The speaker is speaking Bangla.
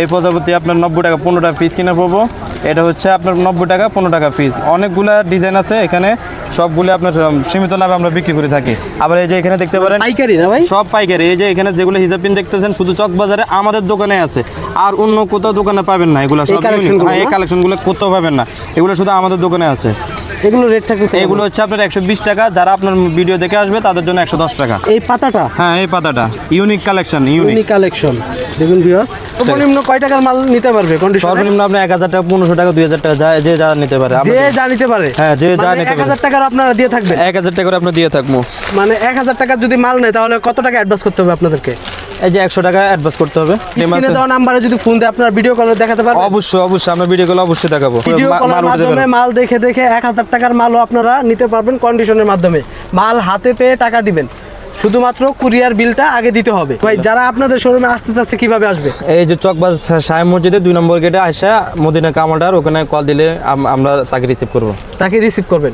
এই প্রজাপতি আপনার নব্বই টাকা পনেরো টাকা পিস কিনে পড়ব এটা হচ্ছে আপনার নব্বই টাকা পনেরো টাকা পিস অনেকগুলা ডিজাইন আছে এখানে সবগুলো আপনার সীমিত লাভে আমরা বিক্রি করে থাকি। আবার এই যে এখানে দেখতে পারেন পাইকারি না ভাই? সব পাইকারি। এই যে এখানে যেগুলো হিসাব পিন দেখতেছেন শুধু চক বাজারে আমাদের দোকানে আছে। আর অন্য কোথাও দোকানে পাবেন না এগুলো সব হ্যাঁ, এই কালেকশনগুলো কোথাও পাবেন না। এগুলো শুধু আমাদের দোকানে আছে। এগুলো রেট থাকতেছে এগুলো হচ্ছে আপনার একশো বিশ টাকা। যারা আপনার ভিডিও দেখে আসবে তাদের জন্য একশো দশ টাকা। এই পাতাটা? হ্যাঁ এই পাতাটা। ইউনিক কালেকশন ইউনিক কালেকশন দেখুন ভিউয়ার্স সর্বনিম্ন কয় টাকার মাল নিতে পারবে কন্ডিশন সর্বনিম্ন আপনি এক হাজার টাকা পনেরোশো টাকা দুই হাজার টাকা যা যে যা নিতে পারে। যে যা নিতে পারে। হ্যাঁ, যে যা মানে নিতে এক পারে। হাজার টাকার আপনারা দিয়ে থাকবেন। এক হাজার টাকা করে আপনি দিয়ে থাকব। মানে এক হাজার টাকার যদি মাল নেয় তাহলে কত টাকা অ্যাডভান্স করতে হবে আপনাদেরকে? এই যে একশো টাকা অ্যাডভান্স করতে হবে। দেওয়া নাম্বারে যদি ফোন দিয়ে আপনার ভিডিও কলে দেখাতে পারেন অবশ্যই অবশ্যই আমরা ভিডিও কল অবশ্যই দেখাবো। ভিডিও কলের মাল মাধ্যমে মাল দেখে দেখে এক হাজার টাকার মালও আপনারা নিতে পারবেন কন্ডিশনের মাধ্যমে। মাল হাতে পেয়ে টাকা দিবেন। শুধুমাত্র কুরিয়ার বিলটা আগে দিতে হবে। ভাই যারা আপনাদের শোরুমে আসতে চাচ্ছে কীভাবে আসবে? এই যে চকবাজ সাহেব মসজিদে দুই নম্বর গেটে আসা মদিনা কামালটার ওখানে কল দিলে আমরা তাকে রিসিভ করব। তাকে রিসিভ করবেন।